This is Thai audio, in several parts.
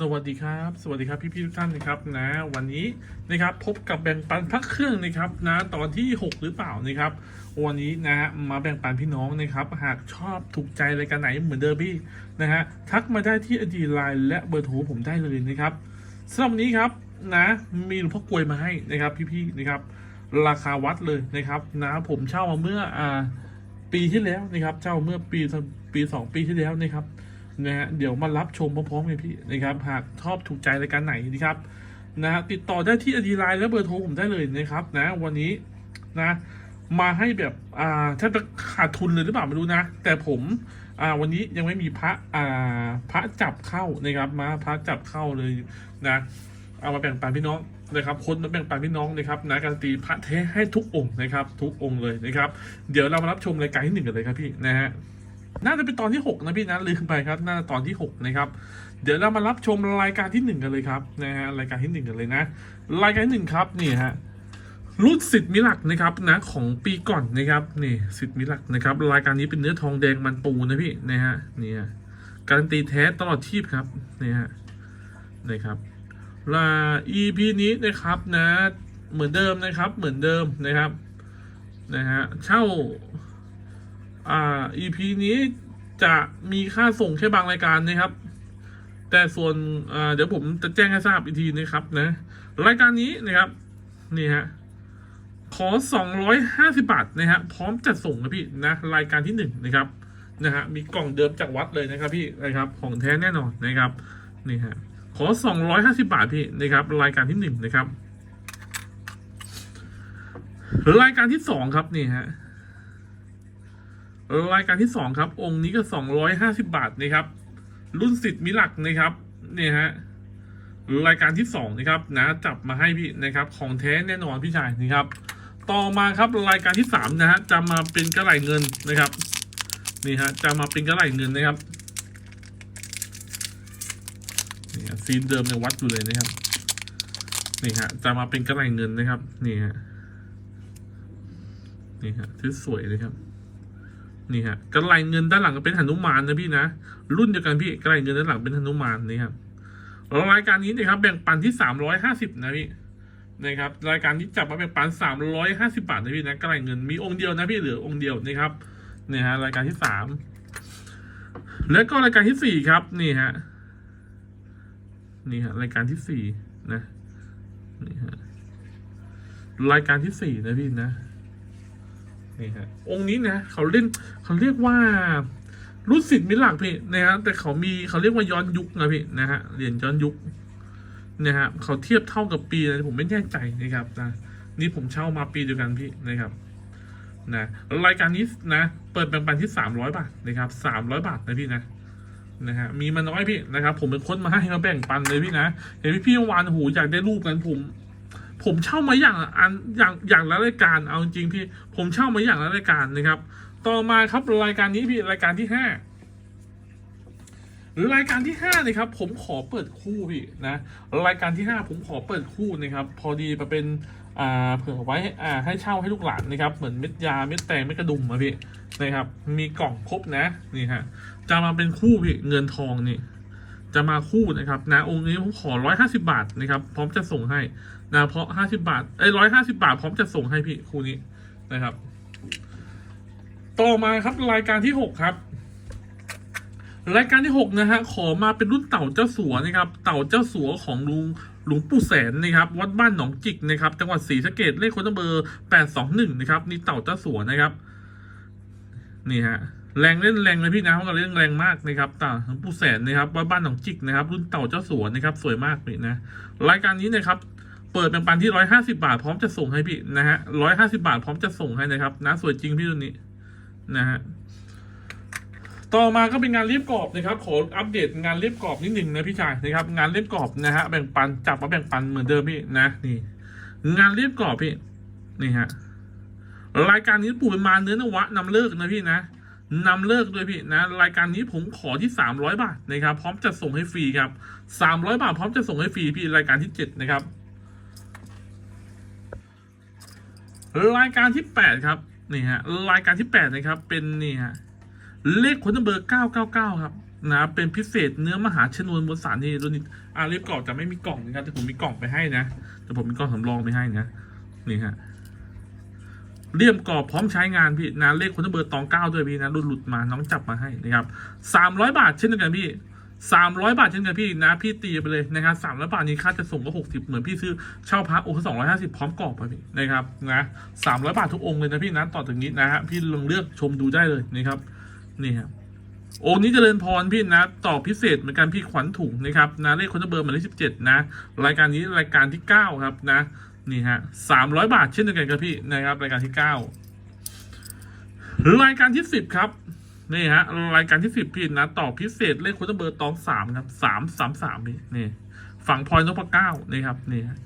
สวัสดีครับ สวัสดีครับพี่ๆทุกท่านนะครับนะวันนี้นะครับพบกับแบ่งปันพักเครื่องนะครับนะตอนที่ 6 หรือเปล่านะครับ วันนี้นะฮะมาแบ่งปันพี่น้องนะครับ หากชอบถูกใจรายการไหนเหมือนเดิมพี่นะฮะทักมาได้ที่อดีไลน์และเบอร์โทรผมได้เลยนะครับสำหรับวันนี้ครับนะมีหลวงพ่อกลวยมาให้นะครับพี่ๆนะครับ ราคาวัดเลยนะครับนะผมเช่ามาเมื่ออ่าปีที่แล้วนะครับ เช่าเมื่อปีปีสองปีที่แล้วนะครับ นะฮะเดี๋ยวมารับชมพร้อมๆกันพี่นะครับหากชอบถูกใจรายการไหนนะครับนะฮะติดต่อได้ที่อดีไลน์และเบอร์โทรผมได้เลยนะครับนะวันนี้นะมาให้แบบอ่าถ้าจะขาดทุนเลยหรือเปล่าไม่รู้นะ แต่ผมอ่าวันนี้ยังไม่มีพระอ่าพระจับเข้านะครับมาพระจับเข้าเลยนะเอามาแบ่งปันพี่น้องนะครับคนมาแบ่งปันพี่น้องนะครับนะการนตีพระเทให้ทุกองค์นะครับ ทุกองค์เลยนะครับ เดี๋ยวเรามารับชมรายการที่หนึ่งกันเลยครับพี่นะฮะ น่าจะเป็นตอนที่หกนะพี่นะลืมไปครับ น่าจะตอนที่หกนะครับ เดี๋ยวเรามารับชมรายการที่หนึ่งกันเลยครับนะฮะรายการที่หนึ่งกันเลยนะ รายการที่หนึ่งครับนี่ฮะรุ่นสิทธิ์มิลักนะครับนะของปีก่อนนะครับนี่สิทธิ์มิลักนะครับ รายการนี้เป็นเนื้อทองแดงมันปูนะพี่นะฮะนี่ฮะการันตีแท้ตลอดชีพครับนี่ฮะนะครับลา EP นี้นะครับนะเหมือนเดิมนะครับเหมือนเดิมนะครับนะฮะเช่า อ่า EP นี้จะมีค่าส่งแค่บางรายการนะครับ แต่ส่วนอ่าเดี๋ยวผมจะแจ้งให้ทราบอีกทีนะครับนะ รายการนี้นะครับ นี่ฮะขอ 250 บาทนะฮะพร้อมจัดส่งนะพี่นะรายการที่หนึ่งนะครับนะฮะมีกล่องเดิมจากวัดเลยนะครับพี่นะครับของแท้แน่นอนนะครับนี่ฮะขอ 250 บาทพี่นะครับ รายการที่หนึ่งนะครับ รายการที่สองครับนี่ฮะ รายการที่สองครับ องค์นี้ก็สองร้อยห้าสิบาทนะครับ รุ่นสิทธิ์มิลักนะครับเนี่ยฮะรายการที่สองนะครับนะจับมาให้พี่นะครับของแท้แน่นอนพี่ชายนะครับ ต่อมาครับรายการที่สามนะฮะจะมาเป็นกระไหลเงินนะครับนี่ฮะจะมาเป็นกระไหลเงินนะครับนี่ฮะซีนเดิมในวัดอยู่เลยนะครับนี่ฮะจะมาเป็นกระไหลเงินนะครับนี่ฮะนี่ฮะสวยเลยครับ นี่ฮะกระไหลเงินด้านหลังเป็นหนุมานนะพี่นะ รุ่นเดียวกันพี่กระไหลเงินด้านหลังเป็นหนุมานนี่ครับรายการนี้นะครับแบ่งปันที่สามร้อยห้าสิบนะพี่นะครับรายการที่จับมาแบ่งปันสามร้อยห้าสิบาทนะพี่นะกระไหลเงินมีองค์เดียวนะพี่เหลือองค์เดียวนะครับนี่ฮะรายการที่สามแล้วก็รายการที่สี่ครับนี่ฮะนี่ฮะรายการที่สี่นะนี่ฮะรายการที่สี่นะพี่นะ นี่ฮะองค์นี้นะเขาเล่นเขาเรียกว่ารุ่นสิทธิ์มิลักพี่นะฮะแต่เขามีเขาเรียกว่าย้อนยุคนะพี่นะฮะเหรียญย้อนยุคนะฮะเขาเทียบเท่ากับปีนะผมไม่แน่ใจนะครับนะนี่ผมเช่ามาปีเดียวกันพี่นะครับนะรายการนี้นะ เปิดแบ่งปันที่สามร้อยบาทนะครับสามร้อยบาทนะพี่นะนะฮะมีมาน้อยพี่นะครับ ผมเป็นคนมาให้มาแบ่งปันเลยพี่นะเห็นพี่พี่เมื่อวานโอ้โหอยากได้รูปกันผม ผมเช่ามาอย่างอันอย่างอย่างละรายการเอาจริงพี่ ผมเช่ามาอย่างละรายการนะครับ ต่อมาครับรายการนี้พี่รายการที่ห้ารายการที่ห้านะครับ ผมขอเปิดคู่พี่นะรายการที่ห้าผมขอเปิดคู่นะครับ พอดีมาเป็นอ่าเผื่อไว้อ่าให้เช่าให้ลูกหลานนะครับ เหมือนเม็ดยาเม็ดแตงเม็ดกระดุมอะพี่นะครับ มีกล่องครบนะนี่ฮะจะมาเป็นคู่พี่เงินทองนี่จะมาคู่นะครับนะองค์นี้ผมขอร้อยห้าสิบาทนะครับ พร้อมจะส่งให้ นะเพราะห้าสิบาทเอ้ร้อยห้าสิบาท พร้อมจะส่งให้พี่คู่นี้นะครับ ต่อมาครับรายการที่หกครับ รายการที่หกนะฮะขอมาเป็นรุ่นเต่าเจ้าสัวนะครับ เต่าเจ้าสัวของลุงหลวงปู่แสนนะครับวัดบ้านหนองจิกนะครับจังหวัดศรีสะเกดเลขคนเบอร์แปดสองหนึ่งนะครับนี่เต่าเจ้าสัวนะครับนี่ฮะแรงเล่นแรงเลยพี่นะเพราะเราเล่นแรงมากนะครับเต่าหลวงปู่แสนนะครับวัดบ้านหนองจิกนะครับ รุ่นเต่าเจ้าสัวนะครับ สวยมากเลยนะ รายการนี้นะครับ เปิดเป็นปันที่ร้อยห้าสิบาท พร้อมจะส่งให้พี่นะฮะร้อยห้าสิบาท พร้อมจะส่งให้นะครับนะสวยจริงพี่ตัวนี้นะฮะต่อมาก็เป็นงานเรียบกรอบนะครับ ขออัปเดตงานเรียบกรอบนิดหนึ่งนะพี่ชายนะครับ งานเรียบกรอบนะฮะแบ่งปันจับมาแบ่งปันเหมือนเดิมพี่นะนี่ งานเรียบกรอบพี่นี่ฮะรายการนี้ปู่เป็นมาเนื้อนวะนำเลิกนะพี่นะนำเลิกด้วยพี่นะรายการนี้ผมขอที่สามร้อยบาทนะครับ พร้อมจะส่งให้ฟรีครับสามร้อยบาท พร้อมจะส่งให้ฟรีพี่รายการที่เจ็ดนะครับ รายการที่แปดครับนี่ฮะรายการที่แปดนะครับเป็นนี่ฮะเลขคนเบอร์ 999 ครับนะเป็นพิเศษเนื้อมหาชนวนบนสารที่รุ่นนี้อ่าเรียบกรอบจะไม่มีกล่องนะครับแต่ผมมีกล่องไปให้นะแต่ผมมีกล่องสำรองไปให้นะนี่ฮะเลี่ยมกรอบพร้อมใช้งานพี่นะเลขคนเบอร์ตองเก้าด้วยพี่นะรุ่นหลุดมาน้องจับมาให้นะครับสามร้อยบาทเช่นเดียวกันพี่ สามร้อยบาทเช่นเดียวกันพี่นะ พี่ตีไปเลยนะครับสามร้อยบาทนี้ค่าจะส่งก็หกสิบเหมือนพี่ซื้อเช่าพระองค์สองร้อยห้าสิบพร้อมกรอบไปพี่นะครับนะสามร้อยบาททุกองค์เลยนะพี่นะต่อจากนี้นะฮะพี่ลองเลือกชมดูได้เลยนะครับนี่ครับองค์นี้เจริญพรพี่นะต่อพิเศษเหมือนกันพี่ขวัญถุงนะครับนะเลขคนเบอร์หมายเลขสิบเจ็ดนะรายการนี้รายการที่เก้าครับนะนี่ฮะสามร้อยบาทเช่นเดียวกันครับพี่นะครับรายการที่เก้ารายการที่สิบครับ นี่ฮะรายการที่สิบพี่นะต่อพิเศษเลขคนเบอร์ตองสามครับสามสามสามพี่นี่ฝั่งพลอยนพเก้านี่ครับนี่ฮะ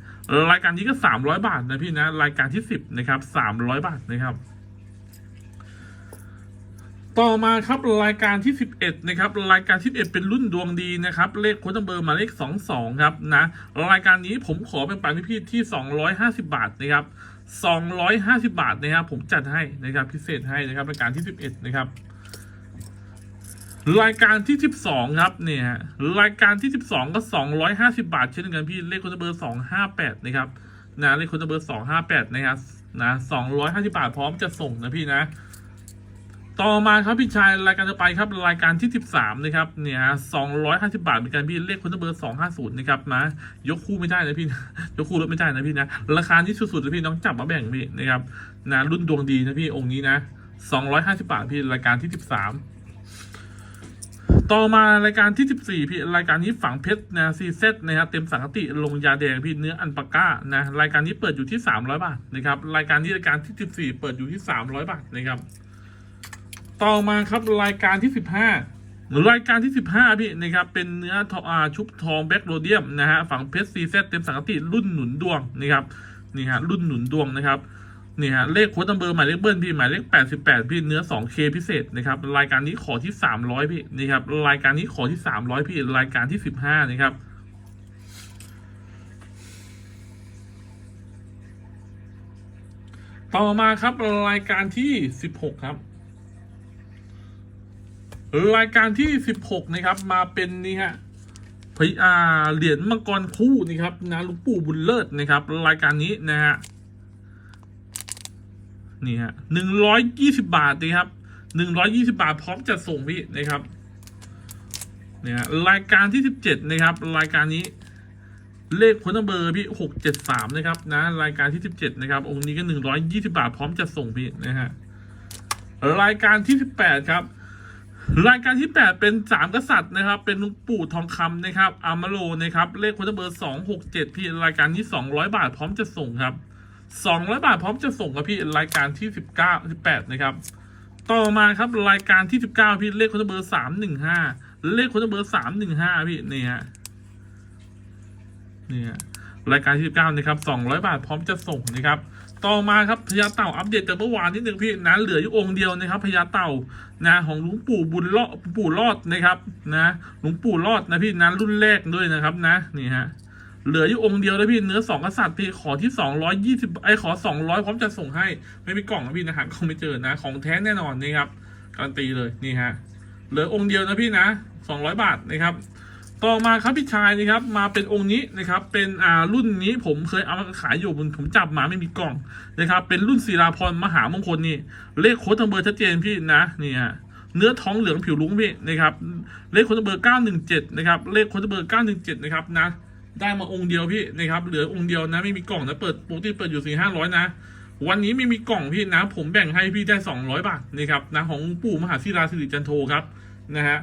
รายการนี้ก็สามร้อยบาทนะพี่นะ รายการที่สิบนะครับสามร้อยบาทนะครับ ต่อมาครับรายการที่11นะครับรายการที่11เป็นรุ่นดวงดีนะครับ เลขโค้ดเบอร์มาเลข22ครับนะรายการนี้ผมขอเป็นปันพี่ที่250บาทนะครับ250บาทนะครับ ผมจัดให้นะครับพิเศษให้นะครับรายการที่11นะครับ รายการที่ 12 ครับเนี่ยรายการที่ 12 ก็ 250 บาท เช่นกันพี่เลขค้ดเบอร์ 258 นะครับนะเลขค้ดเบอร์ 258 นะครับนะ250 บาทพร้อมจะส่งนะพี่นะ ต่อมาครับพี่ชายรายการต่อไปครับรายการที่ 13 นะครับเนี่ย250 บาทเป็นการพี่เลขคนเบอร์ 250 นะครับนะยกคู่ไม่ได้นะพี่ยกคู่รถไม่ได้นะพี่นะราคาที่สุดๆนะพี่น้องจับมาแบ่งพี่นะครับนะรุ่นดวงดีนะพี่องค์นี้นะ250 บาทพี่รายการที่ 13 ต่อมารายการที่ 14 พี่รายการนี้ฝังเพชรนะซีเซตนะครับเต็มสังคติลงยาแดงพี่เนื้ออันปาก้านะรายการนี้เปิดอยู่ที่ 300 บาทนะครับรายการนี้รายการที่ 14 เปิดอยู่ที่ 300 บาทนะครับ ต่อมาครับรายการที่สิบห้ารายการที่สิบห้าพี่นะครับเป็นเนื้อทออาชุบทองแบ็กโรเดียมนะฮะฝังเพชรซีเซตเต็มสังกติรุ่นหนุนดวงนะครับนี่ฮะรุ่นหนุนดวงนะครับ นี่ฮะเลขโค้ดนัมเบอร์หมายเลขเบิ้ลพี่หมายเลขแปดสิบแปดพี่เนื้อสองเคพิเศษนะครับรายการนี้ขอที่สามร้อยพี่นี่ครับรายการนี้ขอที่สามร้อยพี่รายการที่สิบห้านะครับต่อมาครับรายการที่สิบหกครับ รายการที่สิบหกนะครับ มาเป็นนี่ฮะพยอาเหรียญมังกรคู่นี่ครับนะลุงปู่บุญเลิศนะครับ รายการนี้นะฮะ นี่ฮะหนึ่งร้อยยี่สิบาทนี่ครับหนึ่งร้อยยี่สิบาทพร้อมจะส่งพี่นะครับเนี่ยฮะรายการที่สิบเจ็ดนะครับ รายการนี้ เลขคนเบอร์พี่หกเจ็ดสามนะครับนะรายการที่สิบเจ็ดนะครับ องค์นี้ก็หนึ่งร้อยยี่สิบาทพร้อมจะส่งพี่นะฮะรายการที่สิบแปดครับรายการที่ 8 เป็นสามกษัตริย์นะครับ เป็นลุงปู่ทองคำนะครับอามาโลนะครับ เลขคนเบอร์สองหกเจ็ดพี่รายการที่สองร้อยบาทพร้อมจะส่งครับ สองร้อยบาทพร้อมจะส่งครับพี่รายการที่สิบเก้าสิบแปดนะครับ ต่อมาครับรายการที่สิบเก้าพี่เลขคนเบอร์สามหนึ่งห้าเลขคนเบอร์สามหนึ่งห้าพี่นี่ฮะนี่ฮะรายการที่สิบเก้านะครับสองร้อยบาทพร้อมจะส่งนะครับ ต่อมาครับพญาเต่าอัปเดตจากเมื่อวานนิดหนึ่งพี่นะเหลืออยู่องค์เดียวนะครับพญาเต่านะของหลวงปู่บุญรอดปู่รอดนะครับนะหลวงปู่รอดนะพี่นะรุ่นแรกด้วยนะครับนะนี่ฮะ เหลืออยู่องค์เดียวแล้วพี่เนื้อสองกษัตริย์พี่ขอที่สองร้อยยี่สิบไอขอสองร้อยพร้อมจะส่งให้ ไม่มีกล่องนะพี่นะหาก็ไม่เจอนะ ของแท้แน่นอนนี่ครับการันตีเลยนี่ฮะเหลือองค์เดียวนะพี่นะสองร้อยบาทนะครับ ต่อมาครับพี่ชายนะครับมาเป็นองค์นี้นะครับ เป็นอ่ารุ่นนี้ผมเคยเอามาขายอยู่ผมผมจับมาไม่มีกล่องนะครับ เป็นรุ่นศิลาพรมหามงคลนี่เลขโค้ดทางเบอร์ชัดเจนพี่นะนี่ฮะเนื้อท้องเหลืองผิวลุ้งพี่นะครับ เลขโค้ดทางเบอร์เก้าหนึ่งเจ็ดนะครับเลขโค้ดทางเบอร์เก้าหนึ่งเจ็ดนะครับนะ ได้มาองค์เดียวพี่นะครับเหลือองค์เดียวนะไม่มีกล่องนะเปิดปกติเปิดอยู่สี่ห้าร้อยนะ วันนี้ไม่มีกล่องพี่นะผมแบ่งให้พี่ได้สองร้อยบาทนะครับนะของปู่มหาศิลาสิริจันโทครับนะฮะ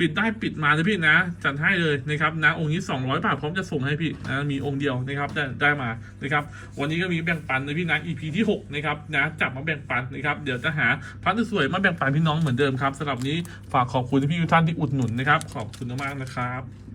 ปิดได้ปิดมานะพี่นะ จัดให้เลยนะครับนะองค์นี้ 200 บาทพร้อมจะส่งให้พี่นะมีองค์เดียวนะครับได้ได้มานะครับ วันนี้ก็มีแบ่งปันนะพี่นะ EP ที่6นะครับนะจับมาแบ่งปันนะครับเดี๋ยวจะหาพันสวยมาแบ่งปันพี่น้องเหมือนเดิมครับสำหรับนี้ฝากขอบคุณพี่ทุกท่านที่อุดหนุนนะครับ ขอบคุณมากนะครับ